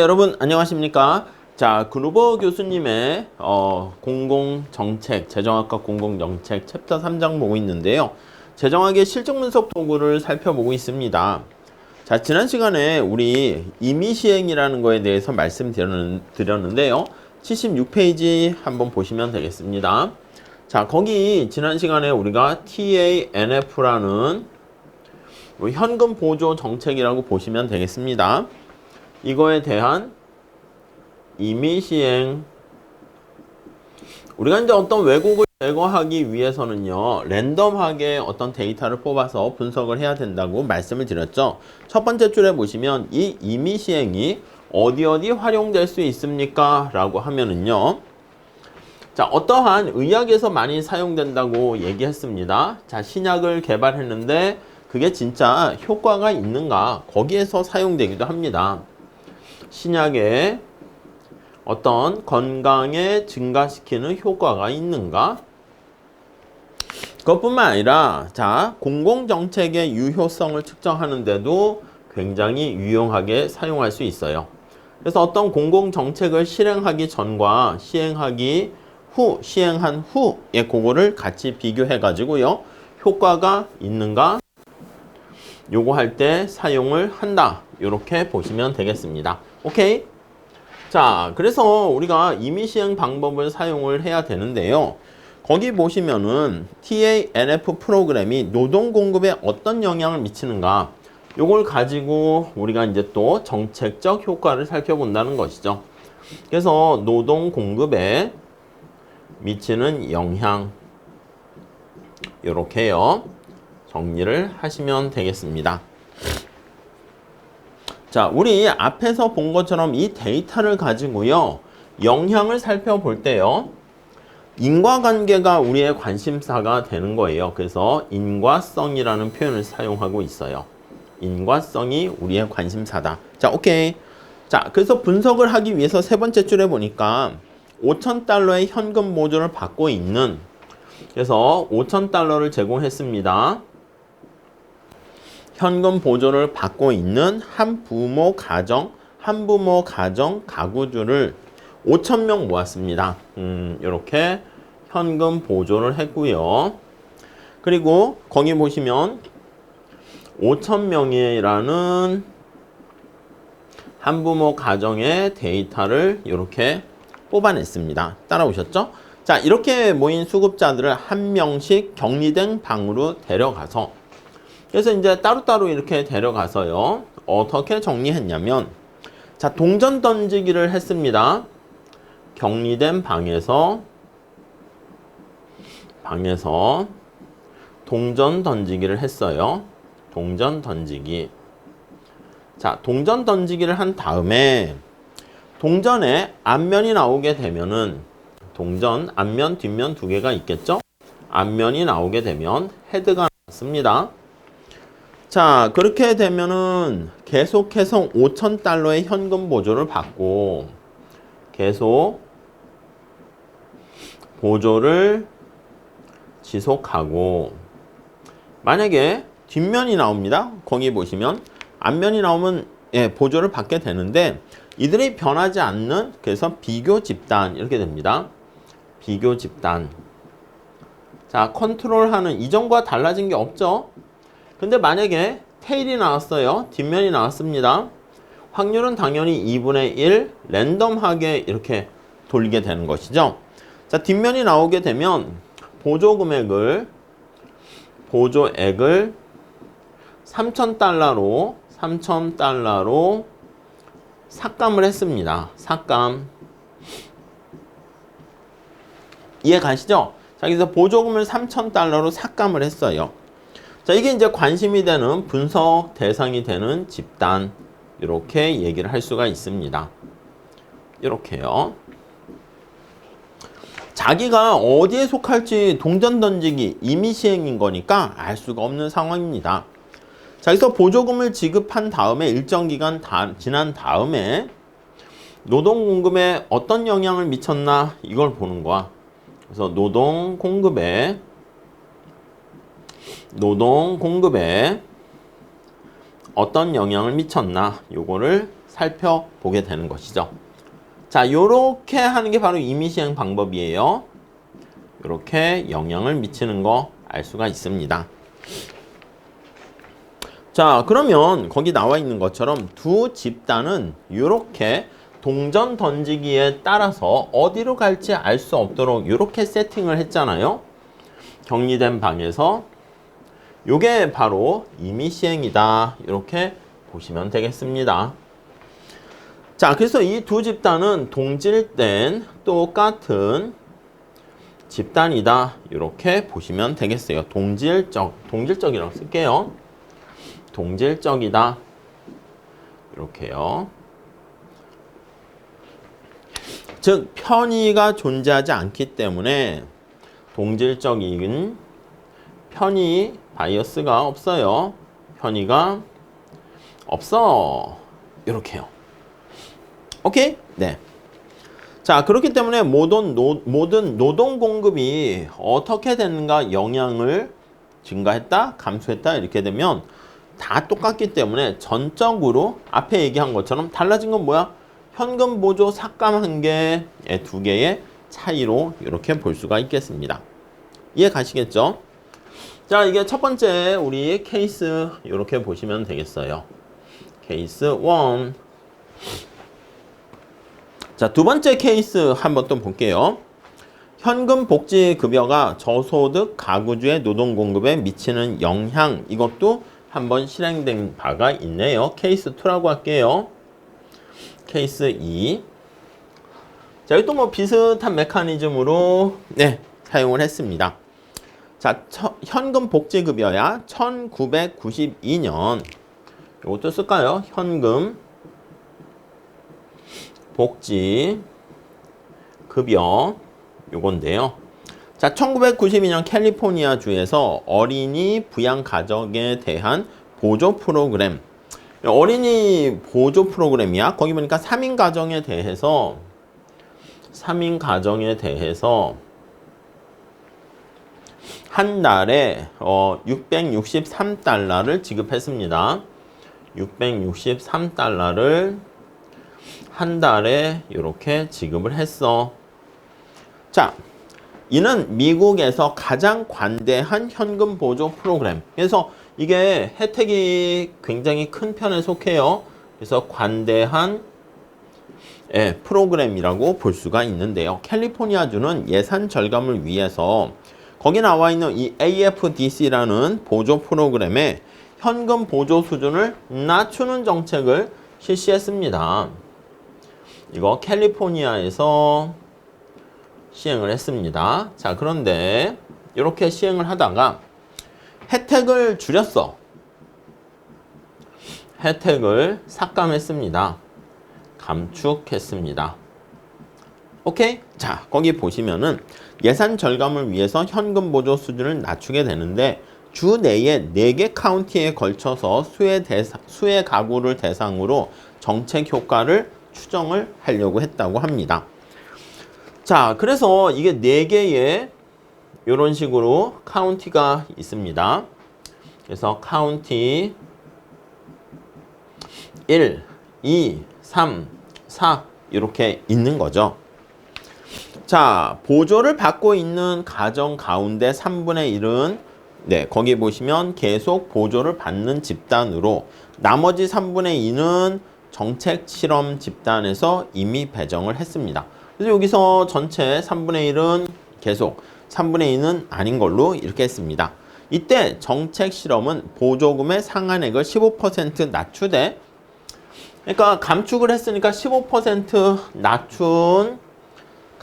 여러분 안녕하십니까? 자 그루버 교수님의 어, 공공정책 재정학과 공공정책 챕터 3장 보고 있는데요. 재정학의 실증 분석 도구를 살펴보고 있습니다. 자 지난 시간에 우리 임의 시행이라는 거에 대해서 말씀드렸는데요. 76페이지 한번 보시면 되겠습니다. 자 거기 지난 시간에 우리가 TANF라는 현금 보조 정책이라고 보시면 되겠습니다. 이거에 대한 임의 시행. 우리가 이제 어떤 왜곡을 제거하기 위해서는요 랜덤하게 어떤 데이터를 뽑아서 분석을 해야 된다고 말씀을 드렸죠. 첫 번째 줄에 보시면 이 임의 시행이 어디 어디 활용될 수 있습니까? 라고 하면은요 자 어떠한 의학에서 많이 사용된다고 얘기했습니다. 자 신약을 개발했는데 그게 진짜 효과가 있는가? 거기에서 사용되기도 합니다 신약에 어떤 건강에 증가시키는 효과가 있는가? 그것뿐만 아니라 자 공공정책의 유효성을 측정하는데도 굉장히 유용하게 사용할 수 있어요. 그래서 어떤 공공정책을 실행하기 전과 시행하기 후, 시행한 후에 그거를 같이 비교해 가지고요. 효과가 있는가? 요거 할 때 사용을 한다. 이렇게 보시면 되겠습니다. 오케이? 자, 그래서 우리가 임의 시행 방법을 사용을 해야 되는데요. 거기 보시면은 TANF 프로그램이 노동 공급에 어떤 영향을 미치는가 요걸 가지고 우리가 이제 또 정책적 효과를 살펴본다는 것이죠. 그래서 노동 공급에 미치는 영향 요렇게요. 정리를 하시면 되겠습니다. 자, 우리 앞에서 본 것처럼 이 데이터를 가지고요. 영향을 살펴볼 때요. 인과관계가 우리의 관심사가 되는 거예요. 그래서 인과성이라는 표현을 사용하고 있어요. 인과성이 우리의 관심사다. 자, 오케이. 자, 그래서 분석을 하기 위해서 세 번째 줄에 보니까 5,000달러의 현금 보조를 받고 있는 그래서 5,000달러를 제공했습니다. 현금 보조를 받고 있는 한 부모 가정, 한 부모 가정 가구주를 5천 명 모았습니다. 음, 이렇게 현금 보조를 했고요. 그리고 거기 보시면 5천 명이라는 한부모 가정의 데이터를 이렇게 뽑아냈습니다. 따라오셨죠? 자, 이렇게 모인 수급자들을 한 명씩 격리된 방으로 데려가서 그래서 이제 따로따로 이렇게 데려가서요. 어떻게 정리했냐면 자, 동전 던지기를 했습니다. 격리된 방에서 방에서 동전 던지기를 했어요. 동전 던지기. 자, 동전 던지기를 한 다음에 동전에 앞면이 나오게 되면은 동전 앞면 뒷면 두 개가 있겠죠? 앞면이 나오게 되면 헤드가 나왔습니다. 자, 그렇게 되면은 계속해서 5,000달러의 현금 보조를 받고 계속 보조를 지속하고 만약에 뒷면이 나옵니다. 거기 보시면 앞면이 나오면 예, 보조를 받게 되는데 이들이 변하지 않는 그래서 비교 집단 이렇게 됩니다. 비교 집단. 자, 컨트롤하는 이전과 달라진 게 없죠? 근데 만약에 테일이 나왔어요. 뒷면이 나왔습니다. 확률은 당연히 2분의 1 랜덤하게 이렇게 돌리게 되는 것이죠. 자, 뒷면이 나오게 되면 보조 금액을 보조액을 3,000달러로 3,000달러로 삭감을 했습니다. 삭감. 이해 가시죠? 자, 그래서 보조금을 3,000달러로 삭감을 했어요. 자, 이게 이제 관심이 되는 분석 대상이 되는 집단. 이렇게 얘기를 할 수가 있습니다. 이렇게요. 자기가 어디에 속할지 동전 던지기 임의 시행인 거니까 알 수가 없는 상황입니다. 자, 여기서 보조금을 지급한 다음에 일정 기간 다, 지난 다음에 노동 공급에 어떤 영향을 미쳤나 이걸 보는 거야. 그래서 노동 공급에 노동 공급에 어떤 영향을 미쳤나 요거를 살펴보게 되는 것이죠. 자, 요렇게 하는 게 바로 임의 시행 방법이에요. 요렇게 영향을 미치는 거 알 수가 있습니다. 자, 그러면 거기 나와 있는 것처럼 두 집단은 이렇게 동전 던지기에 따라서 어디로 갈지 알 수 없도록 이렇게 세팅을 했잖아요. 격리된 방에서 요게 바로 임의 시행이다. 이렇게 보시면 되겠습니다. 자, 그래서 이 두 집단은 동질된 똑같은 집단이다. 이렇게 보시면 되겠어요. 동질적, 동질적이라고 쓸게요. 동질적이다. 이렇게요. 즉 편의가 존재하지 않기 때문에 동질적인 편의 바이어스가 없어요. 편의가 없어. 이렇게요. 오케이? 네. 자, 그렇기 때문에 모든, 노, 모든 노동 공급이 어떻게 되는가 영향을 증가했다, 감소했다 이렇게 되면 다 똑같기 때문에 전적으로 앞에 얘기한 것처럼 달라진 건 뭐야? 현금 보조 삭감한 개 두 개의 차이로 이렇게 볼 수가 있겠습니다. 이해 가시겠죠? 자, 이게 첫 번째 우리 케이스 이렇게 보시면 되겠어요. 케이스 1. 자, 두 번째 케이스 한번 또 볼게요. 현금 복지 급여가 저소득 가구주의 노동 공급에 미치는 영향 이것도 한번 실행된 바가 있네요. 케이스 2라고 할게요. 케이스 2. 자, 또뭐 비슷한 메커니즘으로 네, 사용을 했습니다. 자, 처, 현금 복지급여야 1992년 이것도 쓸까요? 현금 복지 급여 요건데요. 자, 1992년 캘리포니아 주에서 어린이 부양 가정에 대한 보조 프로그램. 어린이 보조 프로그램이야. 거기 보니까 3인 가정에 대해서 3인 가정에 대해서 한 달에 어 663달러를 지급했습니다. 663달러를 한 달에 이렇게 지급을 했어. 자, 이는 미국에서 가장 관대한 현금 보조 프로그램. 그래서 이게 혜택이 굉장히 큰 편에 속해요. 그래서 관대한 예, 프로그램이라고 볼 수가 있는데요. 캘리포니아주는 예산 절감을 위해서 거기 나와 있는 이 AFDC라는 보조 프로그램에 현금 보조 수준을 낮추는 정책을 실시했습니다. 이거 캘리포니아에서 시행을 했습니다. 자, 그런데 이렇게 시행을 하다가 혜택을 줄였어. 혜택을 삭감했습니다. 감축했습니다. 오케이? 자, 거기 보시면은 예산 절감을 위해서 현금 보조 수준을 낮추게 되는데 주 내에 4개 카운티에 걸쳐서 수혜, 대상, 수혜 가구를 대상으로 정책 효과를 추정을 하려고 했다고 합니다. 자, 그래서 이게 4개의 이런 식으로 카운티가 있습니다. 그래서 카운티 1, 2, 3, 4 이렇게 있는 거죠. 자, 보조를 받고 있는 가정 가운데 3분의 1은 네, 거기 보시면 계속 보조를 받는 집단으로 나머지 3분의 2는 정책 실험 집단에서 이미 배정을 했습니다. 그래서 여기서 전체 3분의 1은 계속 3분의 2는 아닌 걸로 이렇게 했습니다. 이때 정책 실험은 보조금의 상한액을 15% 낮추되 그러니까 감축을 했으니까 15% 낮춘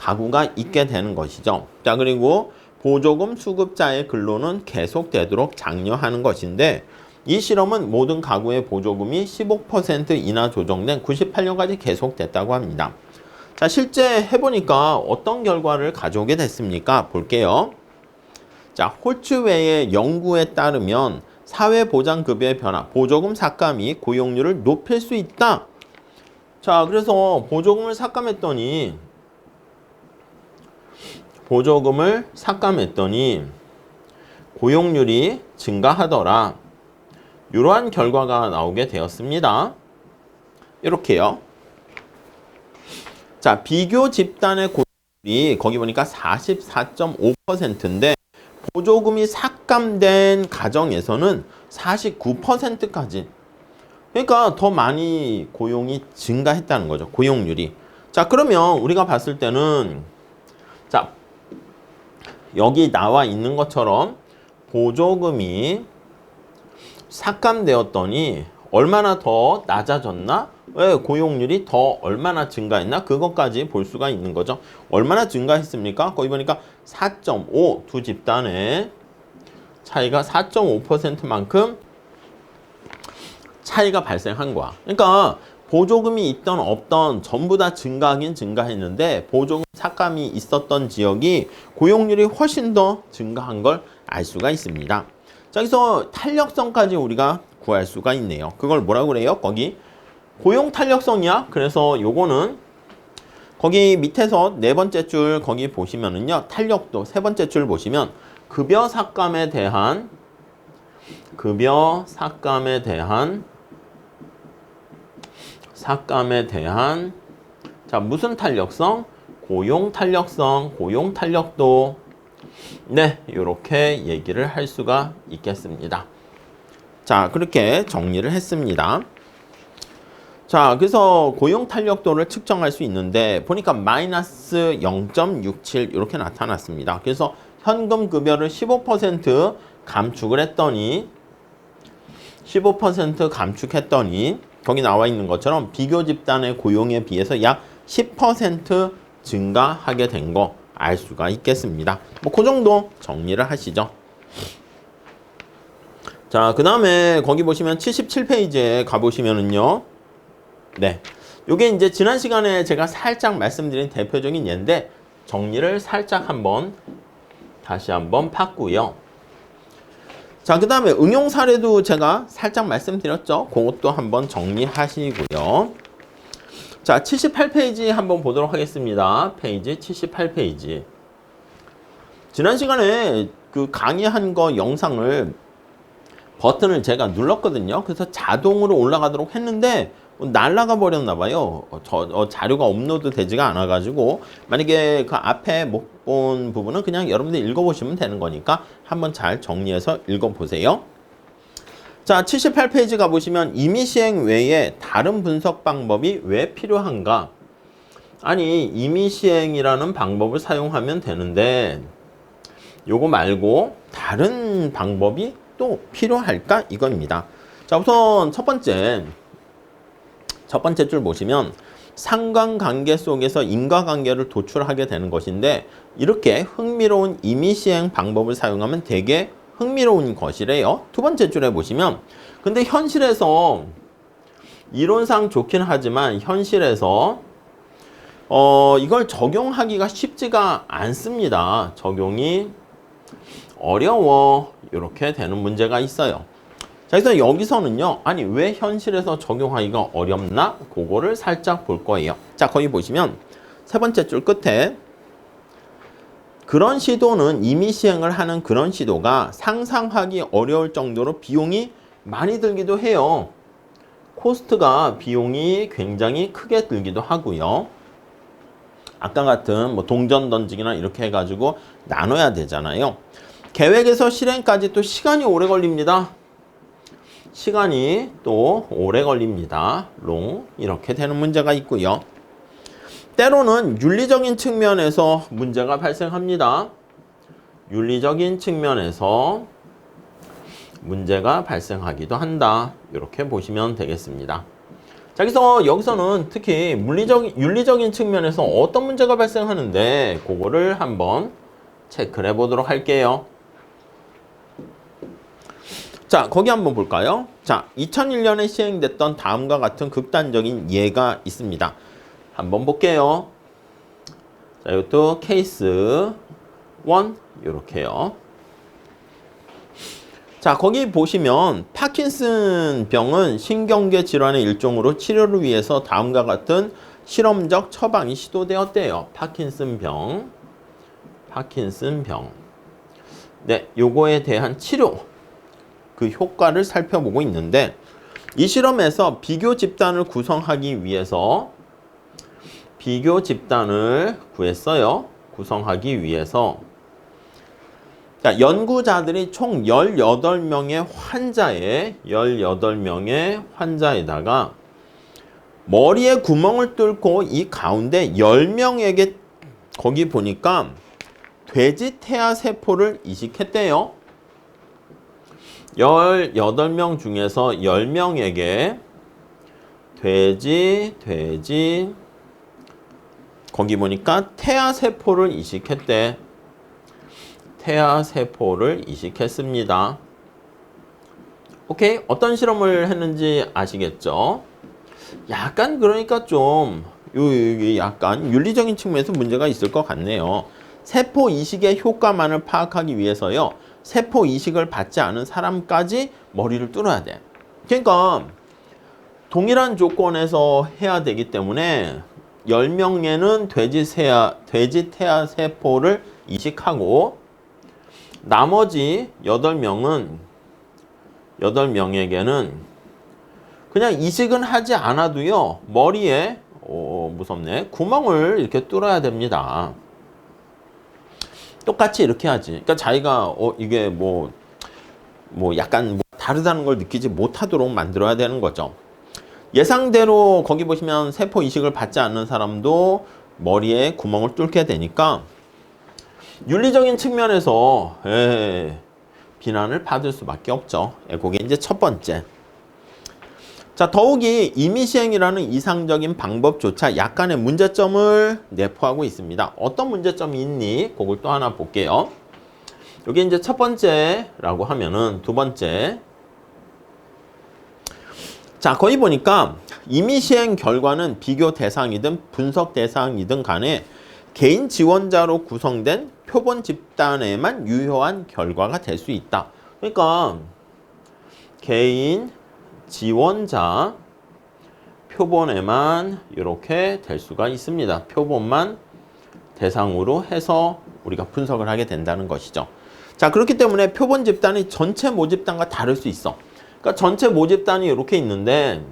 가구가 있게 되는 것이죠. 자, 그리고 보조금 수급자의 근로는 계속되도록 장려하는 것인데 이 실험은 모든 가구의 보조금이 15% 인하 조정된 98년까지 계속됐다고 합니다. 자, 실제 해보니까 어떤 결과를 가져오게 됐습니까? 볼게요. 자, 홀츠웨의 연구에 따르면 사회보장급여의 변화, 보조금 삭감이 고용률을 높일 수 있다. 자, 그래서 보조금을 삭감했더니 보조금을 삭감했더니 고용률이 증가하더라. 이러한 결과가 나오게 되었습니다. 이렇게요. 자, 비교 집단의 고용률이 거기 보니까 44.5%인데 보조금이 삭감된 가정에서는 49%까지 그러니까 더 많이 고용이 증가했다는 거죠. 고용률이. 자, 그러면 우리가 봤을 때는 자, 여기 나와 있는 것처럼 보조금이 삭감되었더니 얼마나 더 낮아졌나? 왜 고용률이 더 얼마나 증가했나? 그것까지 볼 수가 있는 거죠. 얼마나 증가했습니까? 거기 보니까 4.5 두 집단의 차이가 4.5%만큼 차이가 발생한 거야. 그러니까 보조금이 있던 없던 전부 다 증가하긴 증가했는데 보조금 삭감이 있었던 지역이 고용률이 훨씬 더 증가한 걸 알 수가 있습니다. 자, 여기서 탄력성까지 우리가 구할 수가 있네요. 그걸 뭐라고 그래요? 거기 고용 탄력성이야. 그래서 요거는 거기 밑에서 네 번째 줄 거기 보시면은요. 탄력도 세 번째 줄 보시면 급여 삭감에 대한 급여 삭감에 대한 삭감에 대한 자 무슨 탄력성? 고용 탄력성, 고용 탄력도 네 이렇게 얘기를 할 수가 있겠습니다. 자 그렇게 정리를 했습니다. 자 그래서 고용 탄력도를 측정할 수 있는데 보니까 마이너스 0.67 이렇게 나타났습니다. 그래서 현금 급여를 15% 감축을 했더니 15% 감축했더니 거기 나와 있는 것처럼 비교 집단의 고용에 비해서 약 10% 증가하게 된 거 알 수가 있겠습니다. 뭐 그 정도 정리를 하시죠. 자, 그 다음에 거기 보시면 77페이지에 가보시면은요. 네. 요게 이제 지난 시간에 제가 살짝 말씀드린 대표적인 예인데 정리를 살짝 한번 다시 한번 팠고요. 자, 그 다음에 응용 사례도 제가 살짝 말씀드렸죠. 그것도 한번 정리하시고요. 자, 78페이지 한번 보도록 하겠습니다. 페이지 78페이지. 지난 시간에 그 강의한 거 영상을 버튼을 제가 눌렀거든요. 그래서 자동으로 올라가도록 했는데 날라가 버렸나 봐요. 어, 저 어, 자료가 업로드 되지가 않아 가지고 만약에 그 앞에 못 본 부분은 그냥 여러분들 읽어 보시면 되는 거니까 한번 잘 정리해서 읽어 보세요. 자, 78페이지 가 보시면 임의 시행 외에 다른 분석 방법이 왜 필요한가? 아니, 임의 시행이라는 방법을 사용하면 되는데 요거 말고 다른 방법이 또 필요할까? 이겁니다. 자, 우선 첫 번째 첫 번째 줄 보시면 상관관계 속에서 인과관계를 도출하게 되는 것인데 이렇게 흥미로운 임의 시행 방법을 사용하면 되게 흥미로운 것이래요. 두 번째 줄에 보시면 근데 현실에서 이론상 좋긴 하지만 현실에서 어 이걸 적용하기가 쉽지가 않습니다. 적용이 어려워 이렇게 되는 문제가 있어요. 자, 그래서 여기서는요, 아니, 왜 현실에서 적용하기가 어렵나? 그거를 살짝 볼 거예요. 자, 거기 보시면 세 번째 줄 끝에 그런 시도는 이미 시행을 하는 그런 시도가 상상하기 어려울 정도로 비용이 많이 들기도 해요. 코스트가 비용이 굉장히 크게 들기도 하고요. 아까 같은 뭐 동전 던지기나 이렇게 해가지고 나눠야 되잖아요. 계획에서 실행까지 또 시간이 오래 걸립니다. 시간이 또 오래 걸립니다. 롱 이렇게 되는 문제가 있고요. 때로는 윤리적인 측면에서 문제가 발생합니다. 윤리적인 측면에서 문제가 발생하기도 한다. 이렇게 보시면 되겠습니다. 자, 그래서 여기서는 특히 물리적, 윤리적인 측면에서 어떤 문제가 발생하는데 그거를 한번 체크를 해보도록 할게요. 자, 거기 한번 볼까요? 자, 2001년에 시행됐던 다음과 같은 극단적인 예가 있습니다. 한번 볼게요. 자, 이것도 케이스 1 이렇게요. 자, 거기 보시면 파킨슨 병은 신경계 질환의 일종으로 치료를 위해서 다음과 같은 실험적 처방이 시도되었대요. 파킨슨 병. 파킨슨 병. 네, 요거에 대한 치료 그 효과를 살펴보고 있는데 이 실험에서 비교 집단을 구성하기 위해서 비교 집단을 구했어요. 구성하기 위해서 자, 연구자들이 총 18명의 환자에 18명의 환자에다가 머리에 구멍을 뚫고 이 가운데 10명에게 거기 보니까 돼지 태아 세포를 이식했대요. 18명 중에서 10명에게 돼지, 돼지, 거기 보니까 태아 세포를 이식했대. 태아 세포를 이식했습니다. 오케이. 어떤 실험을 했는지 아시겠죠? 약간 그러니까 좀, 약간 윤리적인 측면에서 문제가 있을 것 같네요. 세포 이식의 효과만을 파악하기 위해서요. 세포 이식을 받지 않은 사람까지 머리를 뚫어야 돼. 그러니까 동일한 조건에서 해야 되기 때문에 10명에는 돼지 세아, 돼지 태아 세포를 이식하고 나머지 8명은 8명에게는 그냥 이식은 하지 않아도 요. 머리에 오, 무섭네. 구멍을 이렇게 뚫어야 됩니다. 똑같이 이렇게 하지. 그러니까 자기가 어 이게 뭐뭐 뭐 약간 뭐 다르다는 걸 느끼지 못하도록 만들어야 되는 거죠. 예상대로 거기 보시면 세포 이식을 받지 않는 사람도 머리에 구멍을 뚫게 되니까 윤리적인 측면에서 에, 비난을 받을 수밖에 없죠. 예, 그게 이제 첫 번째. 자, 더욱이 임의시행이라는 이상적인 방법조차 약간의 문제점을 내포하고 있습니다. 어떤 문제점이 있니? 그걸 또 하나 볼게요. 여기 이제 첫 번째라고 하면은 두 번째. 자, 거기 보니까 임의시행 결과는 비교 대상이든 분석 대상이든 간에 개인 지원자로 구성된 표본 집단에만 유효한 결과가 될 수 있다. 그러니까 개인 지원자 표본에만 이렇게 될 수가 있습니다. 표본만 대상으로 해서 우리가 분석을 하게 된다는 것이죠. 자, 그렇기 때문에 표본 집단이 전체 모집단과 다를 수 있어. 그러니까 전체 모집단이 이렇게 있는데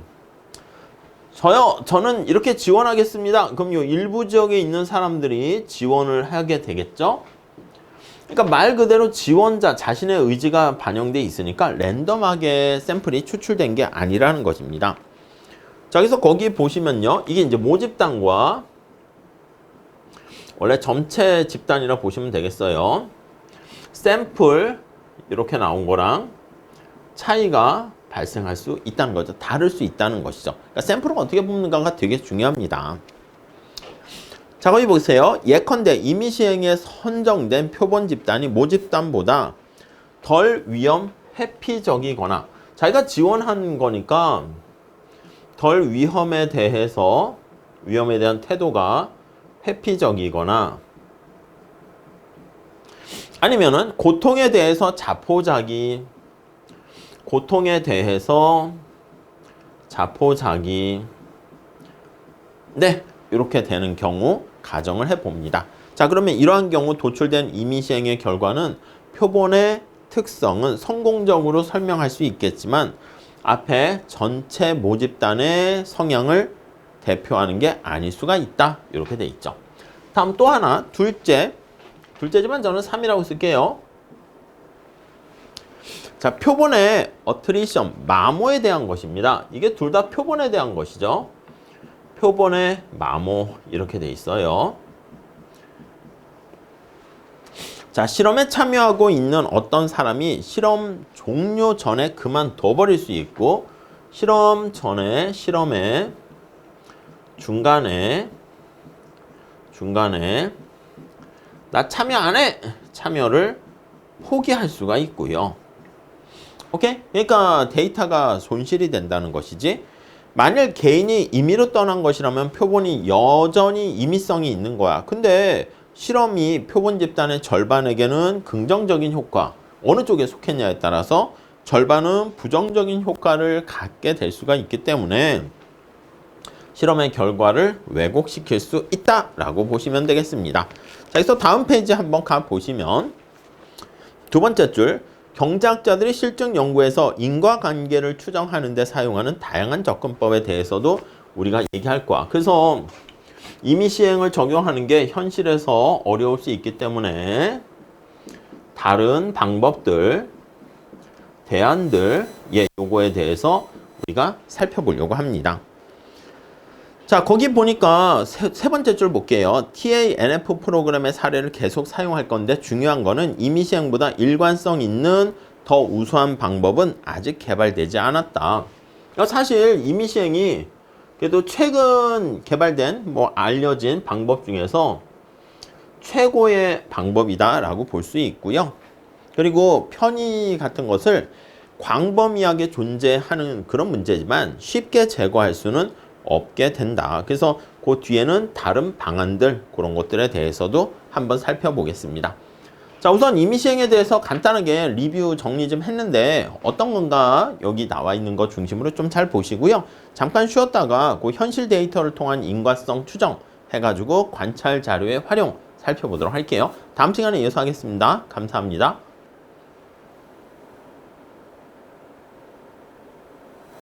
저요, 저는 이렇게 지원하겠습니다. 그럼 요 일부 지역에 있는 사람들이 지원을 하게 되겠죠? 그러니까 말 그대로 지원자 자신의 의지가 반영돼 있으니까 랜덤하게 샘플이 추출된 게 아니라는 것입니다. 자, 그래서 거기 보시면요. 이게 이제 모집단과 원래 전체 집단이라 보시면 되겠어요. 샘플 이렇게 나온 거랑 차이가 발생할 수 있다는 거죠. 다를 수 있다는 것이죠. 그러니까 샘플을 어떻게 뽑는가가 되게 중요합니다. 자, 거기 보세요. 예컨대 임의 시행에 선정된 표본 집단이 모집단보다 덜 위험 회피적이거나 자기가 지원한 거니까 덜 위험에 대해서 위험에 대한 태도가 회피적이거나 아니면은 고통에 대해서 자포자기 고통에 대해서 자포자기 네 이렇게 되는 경우 가정을 해봅니다. 자 그러면 이러한 경우 도출된 임의 시행의 결과는 표본의 특성은 성공적으로 설명할 수 있겠지만 앞에 전체 모집단의 성향을 대표하는 게 아닐 수가 있다. 이렇게 돼 있죠. 다음 또 하나 둘째 둘째지만 저는 3이라고 쓸게요. 자 표본의 어트리션 마모에 대한 것입니다. 이게 둘 다 표본에 대한 것이죠. 표본의 마모 이렇게 돼 있어요. 자, 실험에 참여하고 있는 어떤 사람이 실험 종료 전에 그만둬 버릴 수 있고 실험 전에 실험에 중간에 중간에 나 참여 안 해. 참여를 포기할 수가 있고요. 오케이? 그러니까 데이터가 손실이 된다는 것이지. 만일 개인이 임의로 떠난 것이라면 표본이 여전히 임의성이 있는 거야. 근데 실험이 표본 집단의 절반에게는 긍정적인 효과, 어느 쪽에 속했냐에 따라서 절반은 부정적인 효과를 갖게 될 수가 있기 때문에 실험의 결과를 왜곡시킬 수 있다라고 보시면 되겠습니다. 자, 그래서 다음 페이지 한번 가 보시면 두 번째 줄 경제학자들이 실증 연구에서 인과관계를 추정하는 데 사용하는 다양한 접근법에 대해서도 우리가 얘기할 거야. 그래서 임의 시행을 적용하는 게 현실에서 어려울 수 있기 때문에 다른 방법들, 대안들, 예, 요거에 대해서 우리가 살펴보려고 합니다. 자, 거기 보니까 세, 세 번째 줄 볼게요. TANF 프로그램의 사례를 계속 사용할 건데 중요한 거는 임의 시행보다 일관성 있는 더 우수한 방법은 아직 개발되지 않았다. 그러니까 사실 임의 시행이 그래도 최근 개발된 뭐 알려진 방법 중에서 최고의 방법이다라고 볼 수 있고요. 그리고 편의 같은 것을 광범위하게 존재하는 그런 문제지만 쉽게 제거할 수는 없게 된다. 그래서 그 뒤에는 다른 방안들 그런 것들에 대해서도 한번 살펴보겠습니다. 자, 우선 임의 시행에 대해서 간단하게 리뷰 정리 좀 했는데 어떤 건가 여기 나와 있는 것 중심으로 좀 잘 보시고요. 잠깐 쉬었다가 그 현실 데이터를 통한 인과성 추정 해가지고 관찰 자료의 활용 살펴보도록 할게요. 다음 시간에 이어서 하겠습니다. 감사합니다.